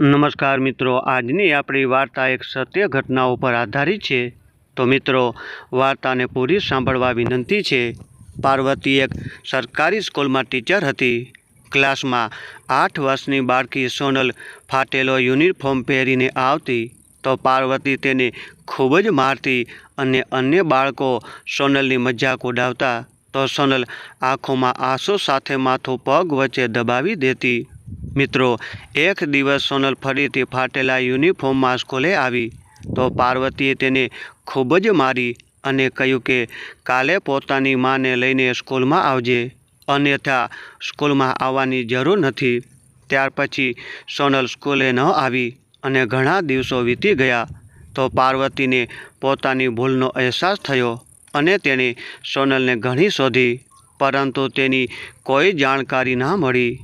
નમસ્કાર મિત્રો, આજની આપણી વાર્તા એક સત્ય ઘટના ઉપર આધારિત છે. તો મિત્રો, વાર્તાને પૂરી સાંભળવા વિનંતી છે. પાર્વતી એક સરકારી સ્કૂલમાં ટીચર હતી. ક્લાસમાં આઠ વર્ષની બાળકી સોનલ ફાટેલો યુનિફોર્મ પહેરીને આવતી. તો પાર્વતી તેને ખૂબ જ મારતી અને અન્ય બાળકો સોનલની મજાક ઉડાવતા. તો સોનલ આંખોમાં આંસુ સાથે માથું પગ વચ્ચે દબાવી દેતી. મિત્રો, એક દિવસ સોનલ ફરીથી ફાટેલા યુનિફોર્મમાં સ્કૂલે આવી. તો પાર્વતીએ તેને ખૂબ જ મારી અને કહ્યું કે, કાલે પોતાની માને લઈને સ્કૂલમાં આવજે. અન્યથા સ્કૂલમાં આવવાની જરૂર નથી. ત્યાર પછી સોનલ સ્કૂલે ન આવી અને ઘણા દિવસો વીતી ગયા. તો પાર્વતીને પોતાની ભૂલનો અહેસાસ થયો અને તેણે સોનલને ઘણી શોધી, પરંતુ તેની કોઈ જાણકારી ના મળી.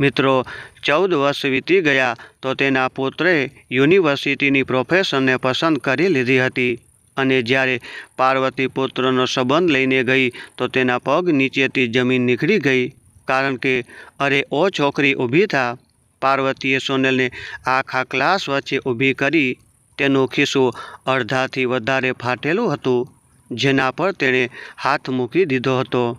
મિત્રો, ચૌદ વર્ષ વીતી ગયા તો તેના પુત્રે યુનિવર્સિટીની પ્રોફેસરને પસંદ કરી લીધી હતી. અને જ્યારે પાર્વતી પુત્રનો સંબંધ લઈને ગઈ તો તેના પગ નીચેથી જમીન નીકળી ગઈ. કારણ કે, અરે, ઓ છોકરી ઊભી થા. પાર્વતીએ સોનલને આખા ક્લાસ વચ્ચે ઊભી કરી. તેનું ખિસ્સું અડધાથી વધારે ફાટેલું હતું, જેના પર તેણે હાથ મૂકી દીધો હતો.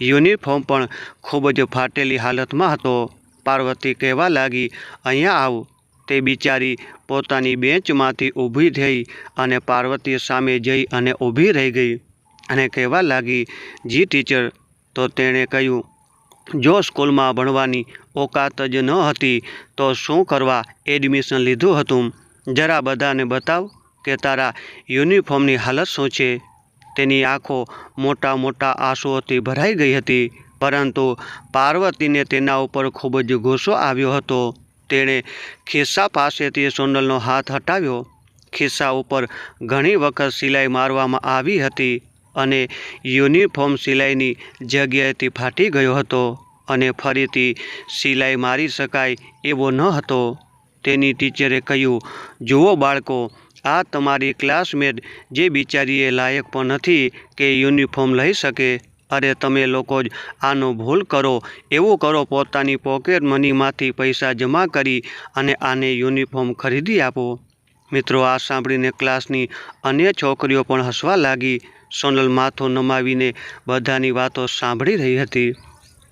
યુનિફોર્મ પણ ખૂબ જ ફાટેલી હાલતમાં હતો. પાર્વતી કહેવા લાગી, અહીંયા આવ. તે બિચારી પોતાની બેન્ચમાંથી ઊભી થઈ અને પાર્વતી સામે જઈ અને ઊભી રહી ગઈ અને કહેવા લાગી, જી ટીચર. તો તેણે કહ્યું, જો સ્કૂલમાં ભણવાની ઓકાત જ ન હતી, તો શું કરવા એડમિશન લીધું હતું? જરા બધાને બતાવ કે તારા યુનિફોર્મની હાલત શું છે? તેની આંખો મોટા મોટા આંસુઓથી ભરાઈ ગઈ હતી, પરંતુ પાર્વતીને તેના ઉપર ખૂબ જ ગુસ્સો આવ્યો હતો. તેણે ખિસ્સા પાસેથી સોનલનો હાથ હટાવ્યો. ખિસ્સા ઉપર ઘણી વખત સિલાઈ મારવામાં આવી હતી અને યુનિફોર્મ સિલાઈની જગ્યાએથી ફાટી ગયો હતો અને ફરીથી સિલાઈ મારી શકાય એવો ન હતો. તેની ટીચરે કહ્યું, જુઓ બાળકો આ તમારી ક્લાસમેટ જે બિચારીએ લાયક પણ નથી કે યુનિફોર્મ લઈ શકે. અરે તમે લોકો જ આનો ભૂલ કરો. એવું કરો, પોતાની પોકેટ મનીમાંથી પૈસા જમા કરી અને આને યુનિફોર્મ ખરીદી આપો. મિત્રો, આ સાંભળીને ક્લાસની અન્ય છોકરીઓ પણ હસવા લાગી. સોનલ માથું નમાવીને બધાની વાતો સાંભળી રહી હતી.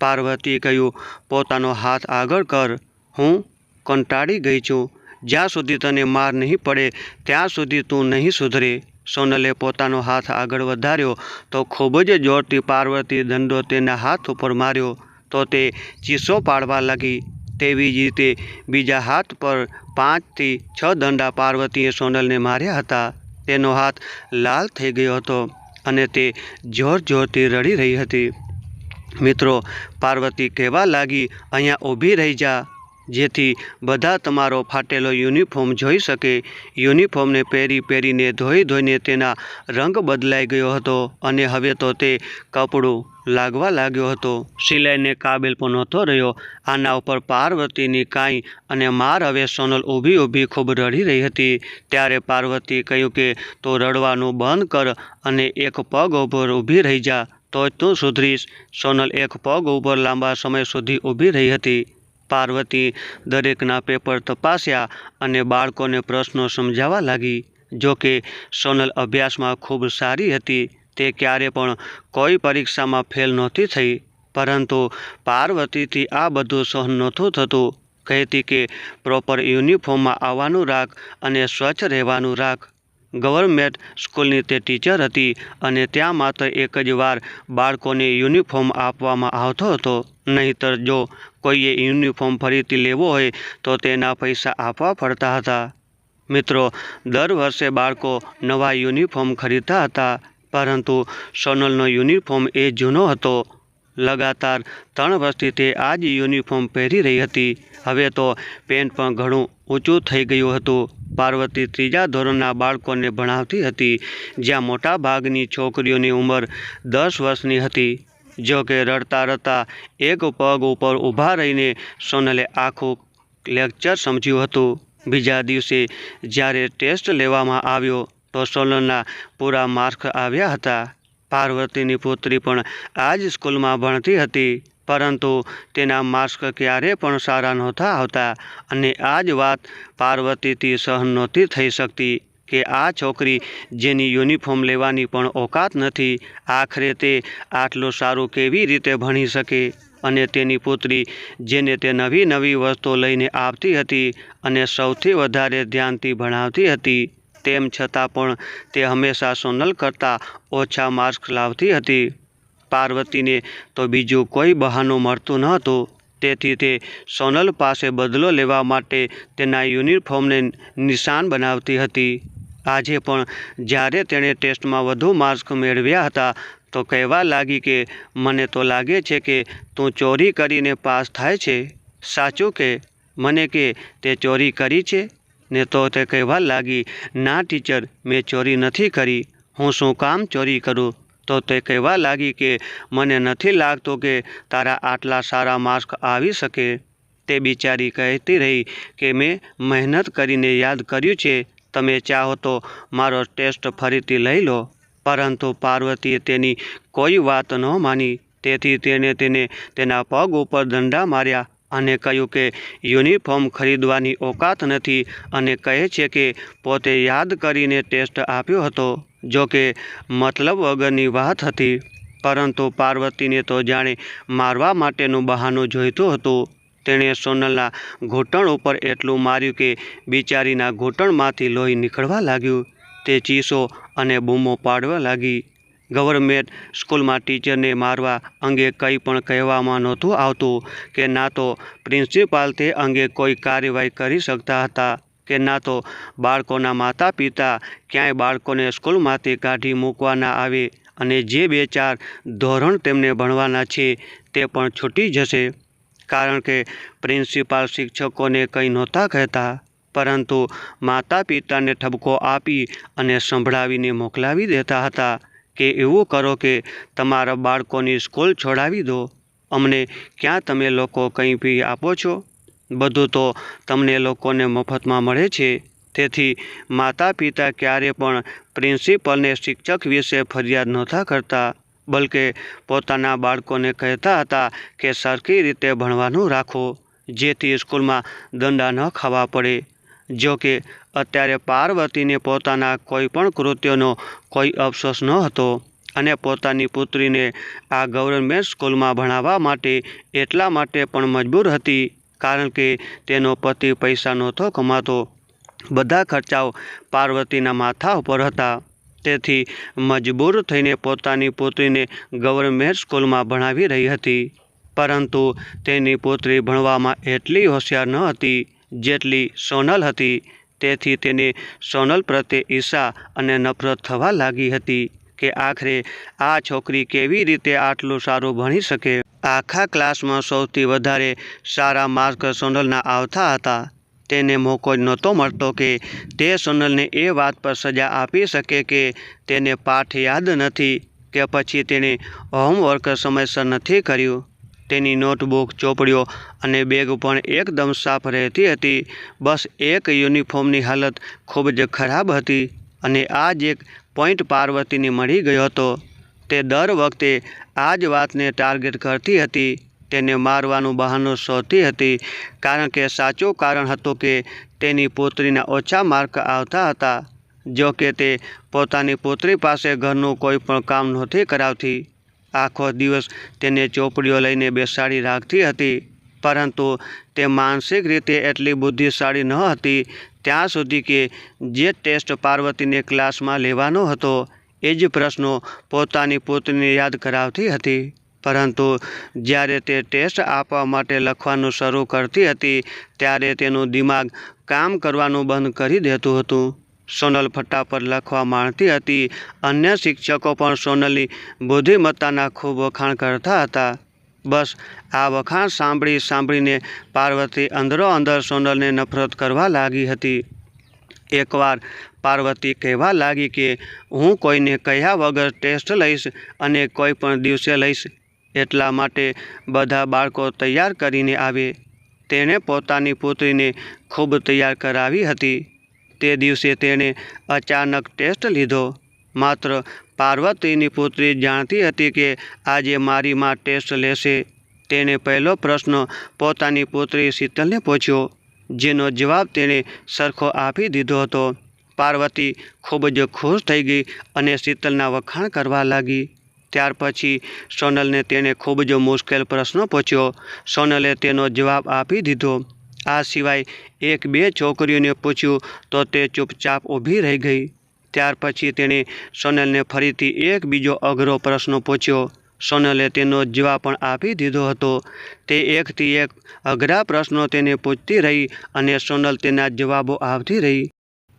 પાર્વતીએ કહ્યું, પોતાનો હાથ આગળ કર. હું કંટાળી ગઈ છું. જ્યાં સુધી તને માર નહીં પડે, ત્યાં સુધી તું નહીં સુધરે. સોનલે પોતાનો હાથ આગળ વધાર્યો તો ખૂબ જ જોરથી પાર્વતી દંડો તેના હાથ ઉપર માર્યો તો તે ચીસો પાડવા લાગી. તેવી જ રીતે બીજા હાથ પર પાંચથી છ દંડા પાર્વતીએ સોનલને માર્યા હતા. તેનો હાથ લાલ થઈ ગયો હતો અને તે જોર જોરથી રડી રહી હતી. મિત્રો, પાર્વતી કહેવા લાગી, અહીંયા ઊભી રહી જા. જેથી બધા તમારો ફાટેલો યુનિફોર્મ જોઈ શકે. યુનિફોર્મને પહેરી પહેરીને ધોઈ ધોઈને તેના રંગ બદલાઈ ગયો હતો અને હવે તો તે કપડું લાગવા લાગ્યો હતો. સિલાઈને કાબિલ પણ નહોતો રહ્યો. આના ઉપર પાર્વતીની કાંઈ અને માર હવે સોનલ ઊભી ઊભી ખૂબ રડી રહી હતી. ત્યારે પાર્વતી કહ્યું કે, તો રડવાનું બંધ કર અને એક પગ ઉપર ઊભી રહી જા તો તું સુધરીશ. સોનલ એક પગ ઉપર લાંબા સમય સુધી ઊભી રહી હતી. પાર્વતી દરેકના પેપર તપાસ્યા અને બાળકોને પ્રશ્નો સમજાવવા લાગી. જો કે સોનલ અભ્યાસમાં ખૂબ સારી હતી, તે ક્યારે પણ કોઈ પરીક્ષામાં ફેલ નહોતી થઈ. પરંતુ પાર્વતીથી આ બધું સહન નહોતું થતું. કહેતી કે પ્રોપર યુનિફોર્મમાં આવવાનું રાખ અને સ્વચ્છ રહેવાનું રાખ. ગવર્મેન્ટ સ્કૂલની તે ટીચર હતી અને ત્યાં માત્ર એક જ વાર બાળકોને યુનિફોર્મ આપવામાં આવતો હતો. નહીંતર જો કોઈએ યુનિફોર્મ ફરીથી લેવો હોય તો તેના પૈસા આપવા પડતા હતા. મિત્રો, દર વર્ષે બાળકો નવા યુનિફોર્મ ખરીદતા હતા, પરંતુ સોનલનો યુનિફોર્મ એ જૂનો હતો. લગાતાર ત્રણ વર્ષથી તે આ જ યુનિફોર્મ પહેરી રહી હતી. હવે તો પેન્ટ પણ ઘણું ઊંચું થઈ ગયું હતું. પાર્વતી ત્રીજા ધોરણના બાળકોને ભણાવતી હતી, જ્યાં મોટા ભાગની છોકરીઓની ઉંમર દસ વર્ષની હતી. જો કે રડતા રડતા એક પગ ઉપર ઊભા રહીને સોનલે આખું લેક્ચર સમજ્યું હતું. બીજા દિવસે જ્યારે ટેસ્ટ લેવામાં આવ્યો, તો સોનલના પૂરા માર્ક આવ્યા હતા. પાર્વતીની પુત્રી પણ આ જ સ્કૂલમાં ભણતી હતી, પરંતુ તેના માર્ક્સ ક્યારે પણ સારા નહોતા આવતા અને આ જ વાત પાર્વતીથી સહન નહોતી થઈ શકતી. કે આ છોકરી જેની યુનિફોર્મ લેવાની પણ ઓકાત નથી, આખરે તે આટલું સારું કેવી રીતે ભણી શકે? અને તેની પુત્રી, જેને તે નવી નવી વસ્તુઓ લઈને આવતી હતી અને સૌથી વધારે ધ્યાનથી ભણાવતી હતી, તેમ છતાં પણ તે હંમેશા સોનલ કરતાં ઓછા માર્ક્સ લાવતી હતી. પાર્વતીને તો બીજું કોઈ બહાનું મળતું ન હતું તેથી તે સોનલ પાસે બદલો લેવા માટે તેના યુનિફોર્મને નિશાન બનાવતી હતી. આજે પણ જ્યારે તેણે ટેસ્ટમાં વધુ માર્ક્સ મેળવ્યા હતા, તો કહેવા લાગી કે, મને તો લાગે છે કે તું ચોરી કરીને પાસ થાય છે. સાચું કે? મને કે તે ચોરી કરી છે? ને તો તે કહેવા લાગી, ના ટીચર, મેં ચોરી નથી કરી. હું શું કામ ચોરી કરું? તો તે કહેવા લાગી કે, મને નથી લાગતું કે તારા આટલા સારા માર્ક્સ આવી શકે. તે બિચારી કહેતી રહી કે, મેં મહેનત કરીને યાદ કર્યું છે. તમે ચાહો તો મારો ટેસ્ટ ફરીથી લઈ લો. પરંતુ પાર્વતીએ તેની કોઈ વાત ન માની. તેથી તેણે તેને તેના પગ ઉપર દંડા માર્યા અને કહ્યું કે, યુનિફોર્મ ખરીદવાની ઓકાત નથી. અને કહે છે કે, પોતે યાદ કરીને ટેસ્ટ આપ્યો હતો, જો કે મતલબ વગરની વાત હતી. પરંતુ પાર્વતીને તો જાણે મારવા માટેનું બહાનું જોઈતું હતું. તેણે સોનલના ઘૂંટણ ઉપર એટલું માર્યું કે બિચારીના ઘૂંટણમાંથી લોહી નીકળવા લાગ્યું. તે ચીસો અને બૂમો પાડવા લાગી. ગવર્મેન્ટ સ્કૂલમાં ટીચરને મારવા અંગે કંઈ પણ કહેવામાં નહોતું આવતું કે ના તો પ્રિન્સિપાલ તે અંગે કોઈ કાર્યવાહી કરી શકતા હતા કે ના તો બાળકોના માતા પિતા ક્યાંય બાળકોને સ્કૂલમાંથી કાઢી મૂકવાના આવે અને જે બે ચાર ધોરણ તેમને ભણવાના છે તે પણ છૂટી જશે. કારણ કે પ્રિન્સિપાલ શિક્ષકોને કંઈ નહોતા કહેતા, પરંતુ માતા પિતાને ઠપકો આપી અને સંભળાવીને મોકલાવી દેતા હતા કે એવું કરો કે તમારા બાળકોની સ્કૂલ છોડાવી દો. અમને ક્યાં તમે લોકો કંઈ બી આપો છો? બધું તો તમને લોકોને મફતમાં મળે છે. તેથી માતા પિતા ક્યારે પણ પ્રિન્સિપલને શિક્ષક વિશે ફરિયાદ નહોતા કરતા. બલકે પોતાના બાળકોને કહેતા હતા કે સરખી રીતે ભણવાનું રાખો, જેથી સ્કૂલમાં દંડા ન ખાવા પડે. જો કે અત્યારે પાર્વતીને પોતાના કોઈ પણ કૃત્યોનો કોઈ અફસોસ ન હતો અને પોતાની પુત્રીને આ ગવર્મેન્ટ સ્કૂલમાં ભણાવવા માટે એટલા માટે પણ મજબૂર હતી, કારણ કે તેનો પતિ પૈસા નહોતો કમાતો. બધા ખર્ચાઓ પાર્વતીના માથા ઉપર હતા. તેથી મજબૂર થઈને પોતાની પુત્રીને ગવર્મેન્ટ સ્કૂલમાં ભણાવી રહી હતી. પરંતુ તેની પુત્રી ભણવામાં એટલી હોશિયાર ન હતી જેટલી સોનલ હતી. તેથી તેને સોનલ પ્રત્યે ઈર્ષા અને નફરત થવા લાગી હતી કે આખરે આ છોકરી કેવી રીતે આટલું સારું ભણી શકે. આખા ક્લાસમાં સૌથી વધારે સારા માર્ક સોનલના આવતા હતા. તેને મોકો જ નહોતો મળતો કે તે સોનલને એ વાત પર સજા આપી શકે કે તેને પાઠ યાદ નથી કે પછી તેણે હોમવર્ક સમયસર નથી કર્યું. તેની નોટબુક ચોપડીઓ અને બેગ પણ એકદમ સાફ રહેતી હતી. બસ એક યુનિફોર્મની હાલત ખૂબ જ ખરાબ હતી અને આ જ એક પોઈન્ટ પાર્વતીને મળી ગયો હતો. તે દર વખતે આ જ વાતને ટાર્ગેટ કરતી હતી. તેને મારવાનું બહાનું શોધી હતી, કારણ કે સાચું કારણ હતું કે તેની પુત્રીના ઓછા માર્ક આવતા હતા, જો કે તે પોતાની પુત્રી પાસે ઘરનું કોઈ પણ કામ નહોતી કરાવતી. આખો દિવસ તેને ચોપડીઓ લઈને બેસાડી રાખતી હતી, પરંતુ તે માનસિક રીતે એટલી બુદ્ધિશાળી ન હતી, ત્યાં સુધી કે જે ટેસ્ટ પાર્વતીને ક્લાસમાં લેવાનો હતો, એ જ પ્રશ્નો પોતાની પુત્રીને યાદ કરાવતી હતી. પરંતુ જ્યારે તે ટેસ્ટ આપવા માટે લખવાનું શરૂ કરતી હતી, ત્યારે તેનું દિમાગ કામ કરવાનું બંધ કરી દેતું હતું. સોનલ ફટ્ટા પર લખવા માણતી હતી, અન્ય શિક્ષકો પણ સોનલની બુદ્ધિમત્તાના ખૂબ વખાણ કરતા હતા. બસ, આ વખાણ સાંભળી સાંભળીને પાર્વતી અંદરો અંદર સોનલને નફરત કરવા લાગી હતી. એકવાર પાર્વતી કહેવા લાગી કે, હું કોઈને કહ્યા વગર ટેસ્ટ લઈશ અને કોઈ પણ દિવસે લઈશ. એટલા માટે બધા બાળકો તૈયાર કરીને આવે. તેણે પોતાની પુત્રીને ખૂબ તૈયાર કરાવી હતી. તે દિવસે તેણે અચાનક ટેસ્ટ લીધો. માત્ર પાર્વતીની પુત્રી જાણતી હતી કે આજે મારી માં ટેસ્ટ લેશે. તેણે પહેલો પ્રશ્ન પોતાની પુત્રી શીતલને પૂછ્યો, જેનો જવાબ તેણે સરખો આપી દીધો હતો. પાર્વતી ખૂબ જ ખુશ થઈ ગઈ અને શીતલના વખાણ કરવા લાગી. ત્યાર પછી સોનલને તેણે ખૂબ જ મુશ્કેલ પ્રશ્ન પૂછ્યો. સોનલે તેનો જવાબ આપી દીધો. આ સિવાય એક બે છોકરીઓને પૂછ્યું તો તે ચૂપચાપ ઊભી રહી ગઈ. ત્યાર પછી તેણે સોનલને ફરીથી એક બીજો અઘરો પ્રશ્ન પૂછ્યો. સોનલે તેનો જવાબ પણ આપી દીધો હતો. તે એકથી એક અઘરા પ્રશ્નો તેને પૂછતી રહી અને સોનલ તેના જવાબો આપતી રહી.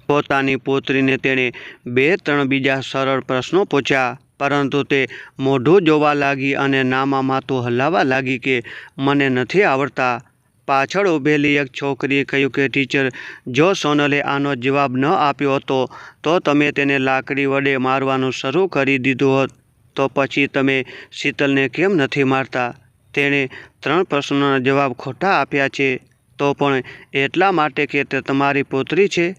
પોતાની પુત્રીને તેણે બે ત્રણ બીજા સરળ પ્રશ્નો પૂછ્યા. પરંતુ તે મોઢું જોવા લાગી અને નામાં માથું હલાવવા લાગી કે મને નથી આવડતા. પાછળ ઊભેલી એક છોકરીએ કહ્યું કે, ટીચર, જો સોનલે આનો જવાબ ન આપ્યો હતો, તો તમે તેને લાકડી વડે મારવાનું શરૂ કરી દીધું હોત. તો પછી તમે શીતલને કેમ નથી મારતા? તેણે ત્રણ પ્રશ્નોના જવાબ ખોટા આપ્યા છે. તો પણ એટલા માટે કે તે તમારી પુત્રી છે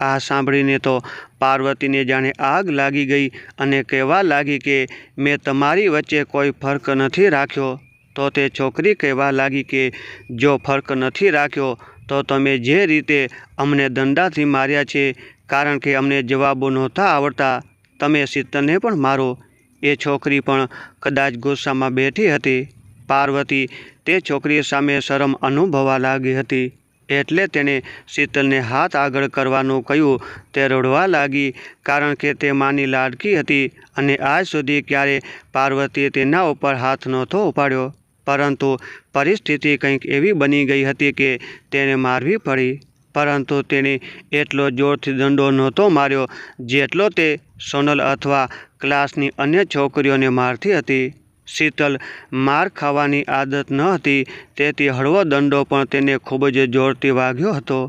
આ સાંભળીને તો પાર્વતીને જાણે આગ લાગી ગઈ અને કહેવા લાગી કે, મેં તમારી વચ્ચે કોઈ ફર્ક નથી રાખ્યો. તો તે છોકરી કહેવા લાગી કે, જો ફર્ક નથી રાખ્યો, તો તમે જે રીતે અમને દંડાથી માર્યા છે, કારણ કે અમને જવાબો નહોતા આવડતા, તમે શીતલને પણ મારો. એ છોકરી પણ કદાચ ગુસ્સામાં બેઠી હતી. પાર્વતી તે છોકરી સામે શરમ અનુભવા લાગી હતી. એટલે તેણે શીતલને હાથ આગળ કરવાનું કહ્યું, તે રડવા લાગી, કારણ કે તે માની લાડકી હતી અને આજ સુધી ક્યારે પાર્વતીએ તેના ઉપર હાથ નહોતો ઉપાડ્યો. પરંતુ પરિસ્થિતિ કંઈક એવી બની ગઈ હતી કે તેને મારવી પડી. પરંતુ તેણે એટલો જોરથી દંડો નહોતો માર્યો જેટલો તે સોનલ અથવા ક્લાસની અન્ય છોકરીઓને મારતી હતી. શીતલ માર ખાવાની આદત ન હતી. તેથી હળવો દંડો પણ તેને ખૂબ જ જોરથી વાગ્યો હતો.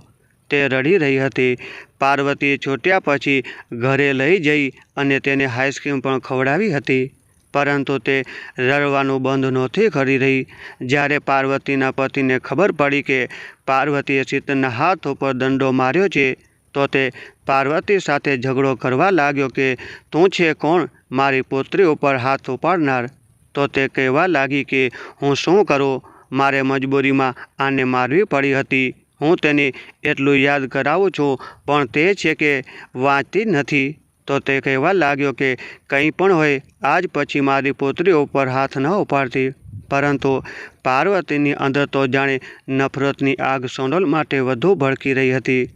તે રડી રહી હતી. પાર્વતીએ છૂટ્યા પછી ઘરે લઈ જઈ અને તેને આઈસ્ક્રીમ પણ ખવડાવી હતી. પરંતુ તે રડવાનું બંધ નહોતી કરી રહી. જ્યારે પાર્વતીના પતિને ખબર પડી કે પાર્વતીએ શીતલના હાથ ઉપર દંડો માર્યો છે, તો તે પાર્વતી સાથે ઝઘડો કરવા લાગ્યો કે તું છે કોણ? મારી પુત્રી ઉપર હાથ ઉપાડનાર. તો તે કહેવા લાગી કે, હું શું કરું? મારે મજબૂરીમાં આને મારવી પડી હતી. હું તેને એટલું યાદ કરાવું છું, પણ તે છે કે વાંચતી નથી. તો તે કહેવા લાગ્યો કે, કંઈ પણ હોય, આજ પછી મારી પુત્રી ઉપર હાથ ન ઉપાડતી. પરંતુ પાર્વતીની અંદર તો જાણે નફરતની આગ સોનલ માટે વધુ ભડકી રહી હતી.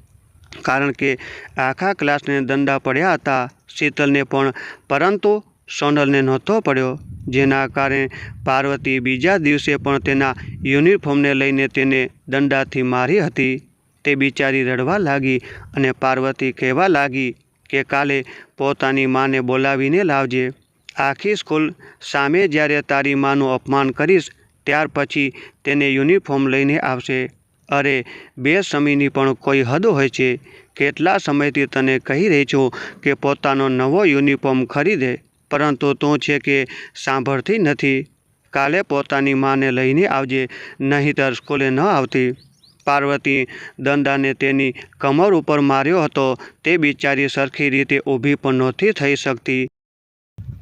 કારણ કે આખા ક્લાસને દંડા પડ્યા હતા, શીતલને પણ, પરંતુ સોનલને નહોતો પડ્યો. જેના કારણે પાર્વતી બીજા દિવસે પણ તેના યુનિફોર્મને લઈને તેને દંડાથી મારી હતી. તે બિચારી રડવા લાગી અને પાર્વતી કહેવા લાગી કે કાલે પોતાની માને બોલાવીને લાવજે. આખી સ્કૂલ સામે જ્યારે તારી માનું અપમાન કરીશ, ત્યાર પછી તેને યુનિફોર્મ લઈને આવશે. અરે, બે સમયની પણ કોઈ હદ હોય છે. કેટલા સમયથી તને કહી રહી છું કે પોતાનો નવો યુનિફોર્મ ખરીદે? પરંતુ તું છે કે સાંભળતી નથી. કાલે પોતાની માને લઈને આવજે, નહીંતર સ્કૂલે ન આવતી. પાર્વતી દંડાને તેની કમર ઉપર માર્યો હતો. તે બિચારી સરખી રીતે ઊભી પણ નહોતી થઈ શકતી.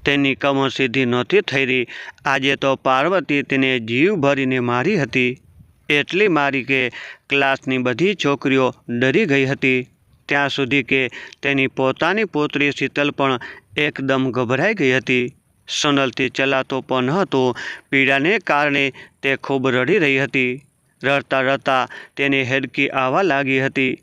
તેની કમર સીધી નહોતી થઈ. રહી આજે તો પાર્વતી તેને જીવ ભરીને મારી હતી. એટલી મારી કે ક્લાસની બધી છોકરીઓ ડરી ગઈ હતી. ત્યાં સુધી કે તેની પોતાની પોતરી શીતલ પણ એકદમ ગભરાઈ ગઈ હતી. સોનલથી ચલાતો પણ હતો, પીડાને કારણે તે ખૂબ રડી રહી હતી. રડતા રડતા તેની હેડકી આવવા લાગી હતી.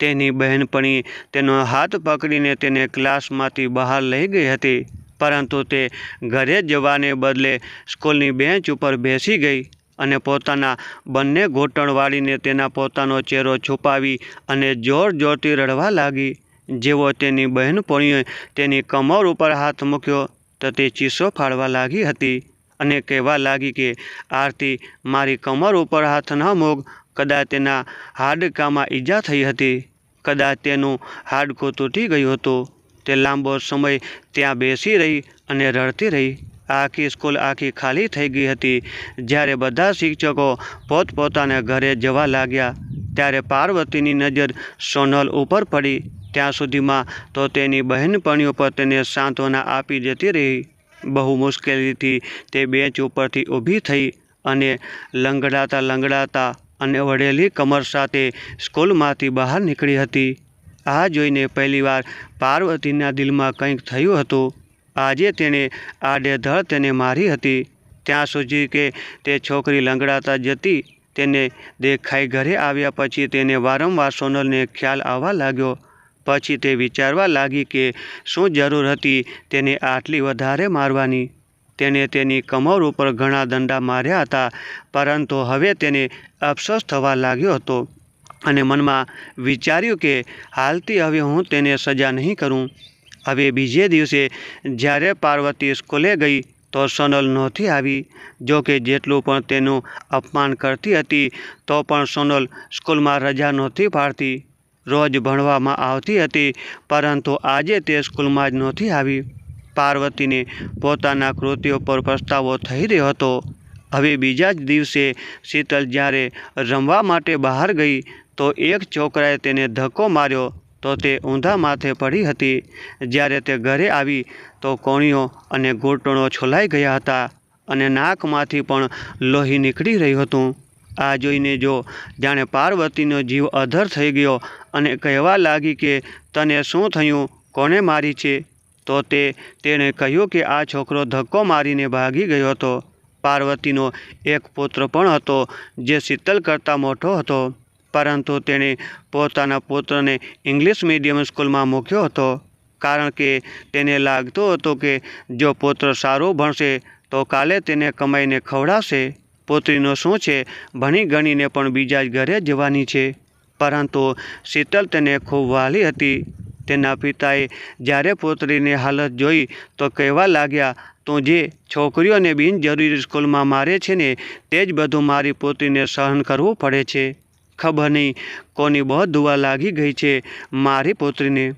તેની બહેનપણી તેનો હાથ પકડીને તેને ક્લાસમાંથી બહાર લઈ ગઈ હતી, પરંતુ તે ઘરે જવાને બદલે સ્કૂલની બેન્ચ ઉપર બેસી ગઈ. અને પોતાના બંને ઘૂંટણ વાળીને તેના પોતાનો ચહેરો છુપાવી અને જોર જોરથી રડવા લાગી. જેવો તેની બહેનપણીએ તેની કમર ઉપર હાથ મૂક્યો તો તે ચીસો ફાડવા લાગી હતી અને કહેવા લાગી કે, આરતી, મારી કમર ઉપર હાથ ન મૂક. કદાચ તેના હાડકામાં ઈજા થઈ હતી. કદાચ તેનું હાડકું તૂટી ગયું હતું. તે લાંબો સમય ત્યાં બેસી રહી અને રડતી રહી. આખી સ્કૂલ આખી ખાલી થઈ ગઈ હતી. જ્યારે બધા શિક્ષકો પોતપોતાના ઘરે જવા લાગ્યા, ત્યારે પાર્વતીની નજર સોનલ ઉપર પડી. ત્યાં સુધીમાં તો તેની બહેનપણીઓ પર તેને સાંત્વના આપી જતી રહી. બહુ મુશ્કેલીથી તે બેંચ ઉપરથી ઊભી થઈ અને લંગડાતા લંગડાતા અને વળેલી કમર સાથે સ્કૂલમાંથી બહાર નીકળી હતી. આ જોઈને પહેલીવાર પાર્વતીના દિલમાં કંઈક થયું હતું. આજે તેણે આડેધડ તેને મારી હતી. ત્યાં સુધી કે તે છોકરી લંગડાતા જતી તેને દેખાઈ ઘરે આવ્યા પછી તેને વારંવાર સોનલને ખ્યાલ આવવા લાગ્યો. પછી તે વિચારવા લાગી કે શું જરૂર હતી તેને આટલી વધારે મારવાની. તેણે તેની કમર ઉપર ઘણા દંડા માર્યા હતા, પરંતુ હવે તેને અફસોસ થવા લાગ્યો હતો અને મનમાં વિચાર્યું કે, હાલથી હવે હું તેને સજા નહીં કરું. હવે બીજે દિવસે જ્યારે પાર્વતી સ્કૂલે ગઈ, તો સોનલ નહોતી આવી. જો કે જેટલું પણ તેનું અપમાન કરતી હતી, તો પણ સોનલ સ્કૂલમાં રજા નહોતી પાડતી. રોજ ભણવામાં આવતી હતી, પરંતુ આજે તે સ્કૂલમાં જ નહોતી આવી. પાર્વતીને પોતાના કૃત્યો પર પસ્તાવો થઈ રહ્યો હતો. હવે બીજા જ દિવસે શીતલ જ્યારે રમવા માટે બહાર ગઈ, તો એક છોકરાએ તેને ધક્કો માર્યો. તો તે ઊંધા માથે પડી હતી. જ્યારે તે ઘરે આવી, તો કોણીઓ અને ઘૂંટણો છોલાઈ ગયા હતા અને નાકમાંથી પણ લોહી નીકળી રહ્યું હતું. આ જોઈને જો જાણે પાર્વતીનો જીવ અધર થઈ ગયો અને કહેવા લાગી કે, તને શું થયું? કોને મારી છે? તો તે તેણે કહ્યું કે, આ છોકરો ધક્કો મારીને ભાગી ગયો હતો. પાર્વતીનો એક પુત્ર પણ હતો જે શીતલ કરતાં મોટો હતો. પરંતુ તેણે પોતાના પુત્રને ઇંગ્લિશ મીડિયમ સ્કૂલમાં મૂક્યો હતો. કારણ કે તેને લાગતું હતું કે જો પુત્ર સારું ભણશે, તો કાલે તેને કમાઈને ખવડાવશે. પુત્રીનું શું છે, ભણી ગણીને પણ બીજા ઘરે જવાની છે. પરંતુ શીતલ તેને ખૂબ વહાલી હતી. તેના પિતાએ જ્યારે પુત્રીની હાલત જોઈ, તો કહેવા લાગ્યા, તું જે છોકરીઓને બિનજરૂરી સ્કૂલમાં મારે છે ને, તે જ બધું મારી પુત્રીને સહન કરવું પડે છે. ખબર નહીં. કોની બહુ દુવા લાગી ગઈ છે મારી પુત્રીને.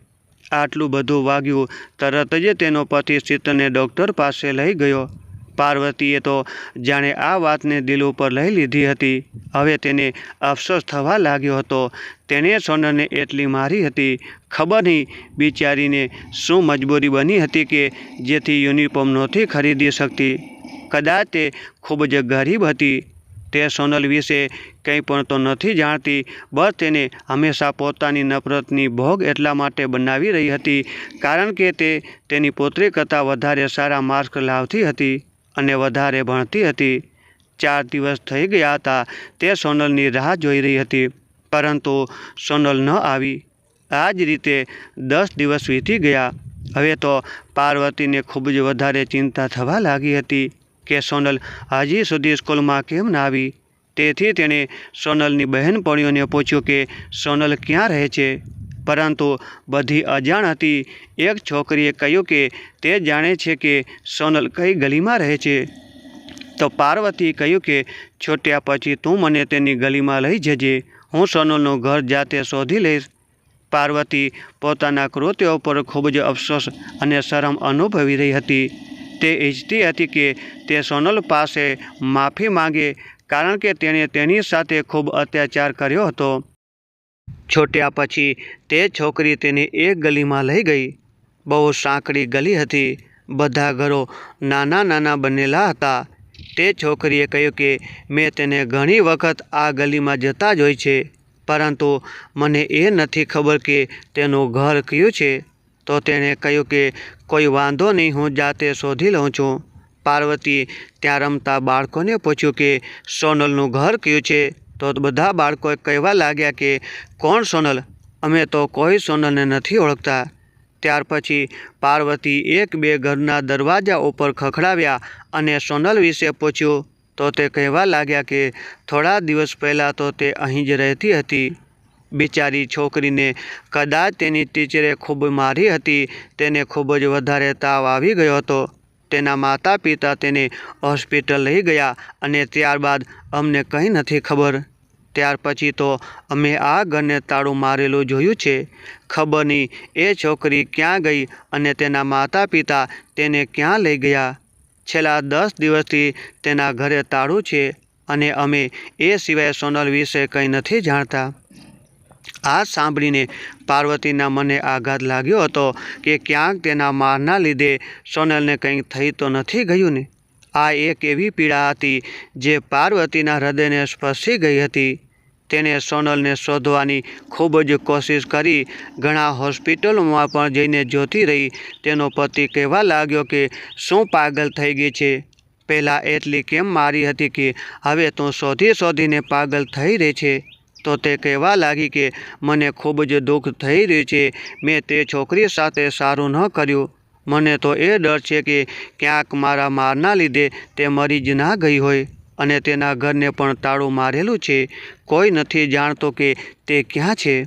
આટલું બધું વાગ્યું, તરત જ તેનો પતિ શીતલને ડૉક્ટર પાસે લઈ ગયો. પાર્વતીએ તો જાણે આ વાતને દિલ ઉપર લઈ લીધી હતી. હવે તેને અફસોસ થવા લાગ્યો હતો. તેણે સોનલને એટલી મારી હતી. ખબર નહીં, બિચારીને શું મજબૂરી બની હતી કે જેથી યુનિફોર્મ નહોતી ખરીદી શકતી. કદાચ તે ખૂબ જ ગરીબ હતી. તે સોનલ વિશે કંઈ પણ તો નથી જાણતી. બસ તેને હંમેશા પોતાની નફરતની ભોગ એટલા માટે બનાવી રહી હતી, કારણ કે તે તેની પોતરી કરતાં વધારે સારા માર્ક લાવતી હતી અને વધારે ભણતી હતી. ચાર દિવસ થઈ ગયા હતા, તે સોનલની રાહ જોઈ રહી હતી, પરંતુ સોનલ ન આવી. આ જ રીતે દસ દિવસ વીતી ગયા. હવે તો પાર્વતીને ખૂબ જ વધારે ચિંતા થવા લાગી હતી કે સોનલ હજી સુધી સ્કૂલમાં કેમ ના આવી. તેથી તેણે સોનલની બહેનપણીઓને પૂછ્યું કે, સોનલ ક્યાં રહે છે? પરંતુ બધી અજાણ હતી એક છોકરીએ કહ્યું કે, તે જાણે છે કે સોનલ કઈ ગલીમાં રહે છે. તો પાર્વતીએ કહ્યું કે, છોટ્યા પછી તું મને તેની ગલીમાં લઈ જજે. હું સોનલનું ઘર જાતે શોધી લઈશ. પાર્વતી પોતાના કૃત્યો પર ખૂબ જ અફસોસ અને શરમ અનુભવી રહી હતી. તે ઈચ્છતી હતી કે તે સોનલ પાસે માફી માંગે કારણ કે તેણે તેની સાથે ખૂબ અત્યાચાર કર્યો હતો. છોટ્યા પછી તે છોકરી તેને એક ગલીમાં લઈ ગઈ. બહુ સાંકડી ગલી હતી. બધા ઘરો નાના નાના બનેલા હતા. તે છોકરીએ કહ્યું કે, મેં તેને ઘણી વખત આ ગલીમાં જતા જોઈ છે, પરંતુ મને એ નથી ખબર કે તેનું ઘર કયું છે. તો તેણે કહ્યું કે, કોઈ વાંધો નહીં, હું જાતે શોધી લઉં છું. પાર્વતીએ ત્યાં રમતા બાળકોને પૂછ્યું કે, સોનલનું ઘર કયું છે? તો બધા બાળકો કહેવા લાગ્યા કે, કોણ સોનલ? અમે તો કોઈ સોનલને નથી ઓળખતા. ત્યાર પછી પાર્વતી એક બે ઘરના દરવાજા ઉપર ખખડાવ્યા અને સોનલ વિશે પૂછ્યું. તો તે કહેવા લાગ્યા કે, થોડા દિવસ પહેલાં તો તે અહીં જ રહેતી હતી. બિચારી છોકરીને કદાચ તેની ટીચરે ખૂબ મારી હતી, તેને ખૂબ જ વધારે તાવ આવી ગયો હતો. તેના માતા પિતા તેને હોસ્પિટલ લઈ ગયા અને ત્યારબાદ અમને કંઈ નથી ખબર. ત્યાર પછી તો અમે આ ઘરને તાળું મારેલું જોયું છે. ખબર નહીં એ છોકરી ક્યાં ગઈ અને તેના માતા પિતા તેને ક્યાં લઈ ગયા. છેલ્લા દસ દિવસથી તેના ઘરે તાળું છે અને અમે એ સિવાય સોનલ વિશે કંઈ નથી જાણતા. આ સાંભળીને પાર્વતીના મને આઘાત લાગ્યો હતો કે ક્યાંક તેના મારના લીધે સોનલને કંઈક થઈ તો નથી ગયું ને? આ એક એવી પીડા હતી જે પાર્વતીના હૃદયને સ્પર્શી ગઈ હતી. તેણે સોનલને શોધવાની ખૂબ જ કોશિશ કરી. ઘણા હોસ્પિટલોમાં પણ જઈને જોતી રહી. તેનો પતિ કહેવા લાગ્યો કે, શું પાગલ થઈ ગઈ છે? પહેલાં એટલી કેમ મારી હતી કે હવે તું શોધી શોધીને પાગલ થઈ રહી છે? તો તે કહેવા લાગી કે, મને ખૂબ જ દુઃખ થઈ રહ્યું છે. મેં તે છોકરી સાથે સારું ન કર્યું. મને તો એ ડર છે કે, ક્યાંક મારા મારના લીધે તે મરી જ ના ગઈ હોય અને તેના ઘરને પણ તાળું મારેલું છે. કોઈ નથી જાણતો કે તે ક્યાં છે.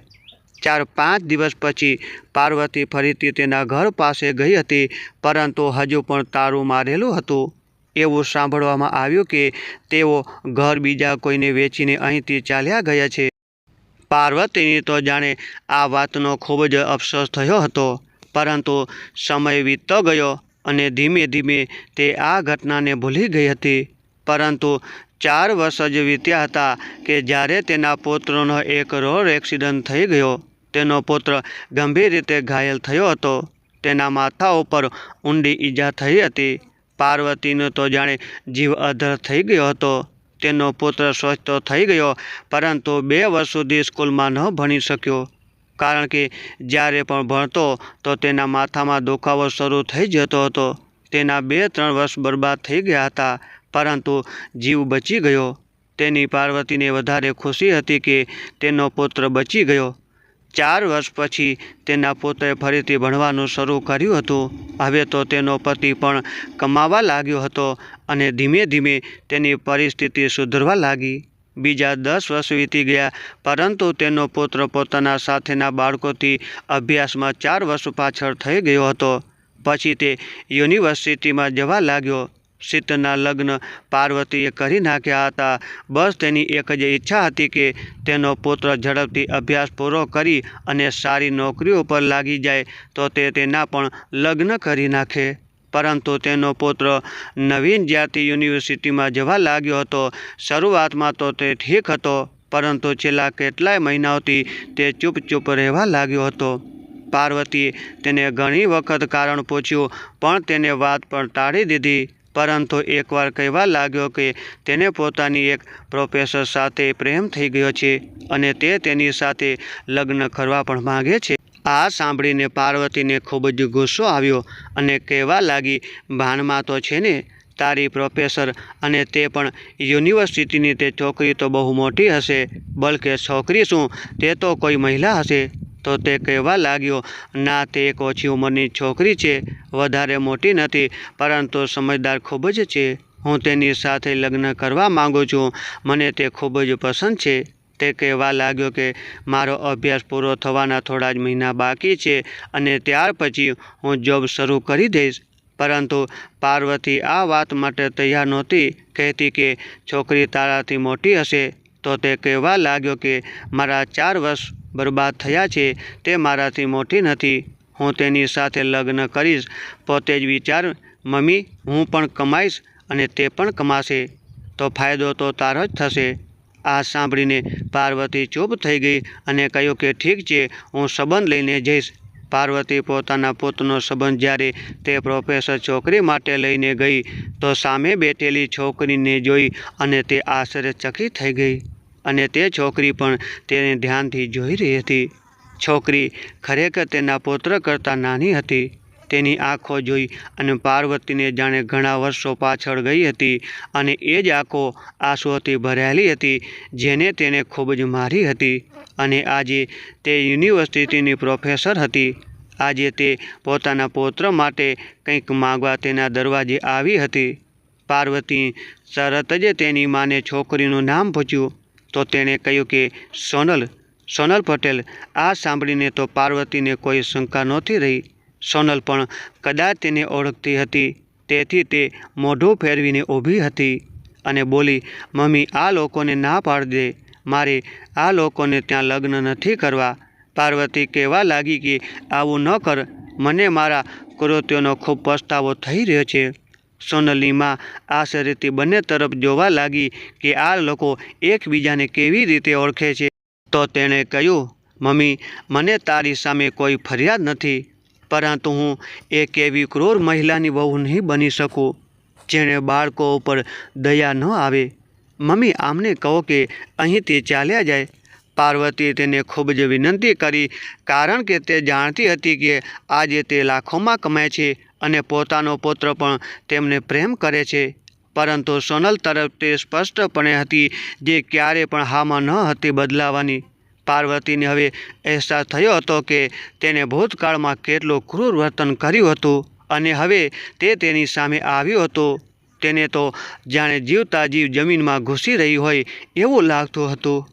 ચાર પાંચ દિવસ પછી પાર્વતી ફરીથી તેના ઘર પાસે ગઈ હતી, પરંતુ હજુ પણ તાળું મારેલું હતું. એવું સાંભળવામાં આવ્યું કે તેઓ ઘર બીજા કોઈને વેચીને અહીંથી ચાલ્યા ગયા છે. પાર્વતીની તો જાણે આ વાતનો ખૂબ જ અફસોસ થયો હતો, પરંતુ સમય વીતતો ગયો અને ધીમે ધીમે તે આ ઘટનાને ભૂલી ગઈ હતી. પરંતુ ચાર વર્ષ જ વીત્યા હતા કે જ્યારે તેના પુત્રનો એક રોડ એક્સિડન્ટ થઈ ગયો, તેનો પુત્ર ગંભીર રીતે ઘાયલ થયો હતો. તેના માથા ઉપર ઊંડી ઈજા થઈ હતી. પાર્વતીનો તો જાણે જીવ અધર થઈ ગયો હતો. તેનો પુત્ર સ્વસ્થ તો થઈ ગયો, પરંતુ બે વર્ષ સુધી સ્કૂલમાં ન ભણી શક્યો. કારણ કે જ્યારે પણ ભણતો, તો તેના માથામાં દુખાવો શરૂ થઈ જતો હતો. તેના બે ત્રણ વર્ષ બરબાદ થઈ ગયા હતા, પરંતુ જીવ બચી ગયો. તેની પાર્વતીને વધારે ખુશી હતી કે તેનો પુત્ર બચી ગયો. ચાર વર્ષ પછી તેના પુત્રે ફરીથી ભણવાનું શરૂ કર્યું હતું. હવે તો તેનો પતિ પણ કમાવા લાગ્યો હતો અને ધીમે ધીમે તેની પરિસ્થિતિ સુધરવા લાગી. બીજા દસ વર્ષ વીતી ગયા, પરંતુ તેનો પુત્ર પોતાના સાથેના બાળકોથી અભ્યાસમાં ચાર વર્ષ પાછળ થઈ ગયો હતો. પછી તે યુનિવર્સિટીમાં જવા લાગ્યો. શીતના લગ્ન પાર્વતીએ કરી નાખ્યા હતા. બસ તેની એક જ ઈચ્છા હતી કે તેનો પુત્ર ઝડપથી અભ્યાસ પૂરો કરી અને સારી નોકરી ઉપર લાગી જાય, તો તે તેના પણ લગ્ન કરી નાખે. પરંતુ તેનો પુત્ર નવીન જ્યારથી યુનિવર્સિટીમાં જવા લાગ્યો હતો, શરૂઆતમાં તો તે ઠીક હતો, પરંતુ છેલ્લા કેટલાય મહિનાઓથી તે ચૂપચૂપ રહેવા લાગ્યો હતો. પાર્વતીએ તેને ઘણી વખત કારણ પૂછ્યું, પણ તેને વાત પણ ટાળી દીધી. પરંતુ એકવાર કહેવા લાગ્યો કે તેને પોતાની એક પ્રોફેસર સાથે પ્રેમ થઈ ગયો છે અને તે તેની સાથે લગ્ન કરવા પણ માગે છે. આ સાંભળીને પાર્વતીને ખૂબ જ ગુસ્સો આવ્યો અને કહેવા લાગી, ભાનમાં તો છે ને, તારી પ્રોફેસર અને તે પણ યુનિવર્સિટીની તે છોકરી તો બહુ મોટી હશે, બલકે છોકરી શું, તે તો કોઈ મહિલા હશે. તો તે કહેવા લાગ્યો, ના, તે એક ઓછી ઉંમરની છોકરી છે, વધારે મોટી નથી, પરંતુ સમજદાર ખૂબ જ છે. હું તેની સાથે લગ્ન કરવા માગું છું. મને તે ખૂબ જ પસંદ છે. તે કહેવા લાગ્યો કે, મારો અભ્યાસ પૂરો થવાના થોડા જ મહિના બાકી છે અને ત્યાર પછી હું જોબ શરૂ કરી દઈશ. પરંતુ પાર્વતી આ વાત માટે તૈયાર નહોતી, કહેતી કે, છોકરી તારાથી મોટી હશે. તો તે કહેવા લાગ્યો કે, મારા ચાર વર્ષ બરબાદ થયા છે, તે મારાથી મોટી નથી. હું તેની સાથે લગ્ન કરીશ, પોતે જ વિચાર, મમ્મી, હું પણ કમાઈશ અને તે પણ કમાશે. તો ફાયદો તો તારો જ થશે. આ સાંભળીને પાર્વતી ચૂપ થઈ ગઈ અને કહ્યું કે, ઠીક છે, હું સંબંધ લઈને જઈશ. પાર્વતી પોતાના પુત્રનો સંબંધ જ્યારે તે પ્રોફેસર છોકરી માટે લઈને ગઈ, તો સામે બેઠેલી છોકરીને જોઈ અને તે આશ્ચર્યચકિત થઈ ગઈ. અને તે છોકરી પણ તેને ધ્યાનથી જોઈ રહી હતી. છોકરી ખરેખર તેના પુત્ર કરતાં નાની હતી. તેની આંખો જોઈ અને પાર્વતીને જાણે ઘણા વર્ષો પાછળ ગઈ હતી અને એ જ આંખો આંસુઓથી ભરાયેલી હતી, જેને તેને ખૂબ જ મારી હતી અને આજે તે યુનિવર્સિટીની પ્રોફેસર હતી. આજે તે પોતાના પુત્ર માટે કંઈક માગવા તેના દરવાજે આવી હતી. પાર્વતી તરત જ તેની માને છોકરીનું નામ પૂછ્યું. તો તેણે કહ્યું કે, સોનલ સોનલ પટેલ, આ સાંભળીને તો પાર્વતીને કોઈ શંકા નહોતી રહી. સોનલ પણ કદાચ તેને ઓળખતી હતી, તેથી તે મોઢું ફેરવીને ઊભી હતી અને બોલી, મમ્મી, આ લોકોને ના પાડી દે. મારે આ લોકોને ત્યાં લગ્ન નથી કરવા. પાર્વતી કહેવા લાગી કે, આવું ન કર. મને મારા કૃત્યોનો ખૂબ પસ્તાવો થઈ રહ્યો છે. સોનલની આ શરીરથી બંને તરફ જોવા લાગી કે આ લોકો એકબીજાને કેવી રીતે ઓળખે છે. તો તેણે કહ્યું, મમ્મી, મને તારી સામે કોઈ ફરિયાદ નથી, પરંતુ હું એક એવી ક્રૂર મહિલાની વહુ નહીં બની શકું, જેણે બાળકો ઉપર દયા ન આવે. મમ્મી, આમને કહો કે અહીંથી ચાલ્યા જાય. પાર્વતીએ તેને ખૂબ જ વિનંતી કરી, કારણ કે તે જાણતી હતી કે આજે તે લાખોમાં કમાય છે અને પોતાનો પુત્ર પણ તેમને પ્રેમ કરે છે. પરંતુ સોનલ તરફ તે સ્પષ્ટપણે હતી જે ક્યારે પણ હામાં ન હતી બદલાવાની. પાર્વતીને હવે અહેસાસ થયો હતો કે તેને ભૂતકાળમાં કેટલું ક્રૂર વર્તન કર્યું હતું અને હવે તે તેની સામે આવ્યો હતો. તેને તો જાણે જીવતા જીવ જમીનમાં ઘૂસી રહી હોય એવું લાગતું હતું.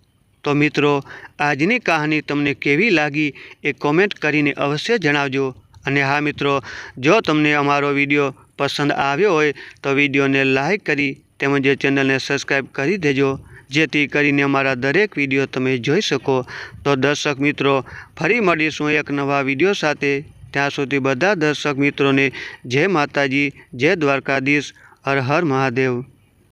તો મિત્રો, આજની કહાની તમને કેવી લાગી એ કોમેન્ટ કરીને અવશ્ય જણાવજો. અને હા મિત્રો, જો તમને અમારો વીડિયો પસંદ આવ્યો હોય, તો વિડીયોને લાઇક કરી તેમજ ચેનલને સબસ્ક્રાઈબ કરી દેજો. જેથી કરીને અમારા દરેક વીડિયો તમે જોઈ શકો. તો દર્શક મિત્રો, ફરી મળીશું એક નવા વીડિયો સાથે. ત્યાં સુધી બધા દર્શક મિત્રોને જય માતાજી, જય દ્વારકાધીશ, હર હર મહાદેવ.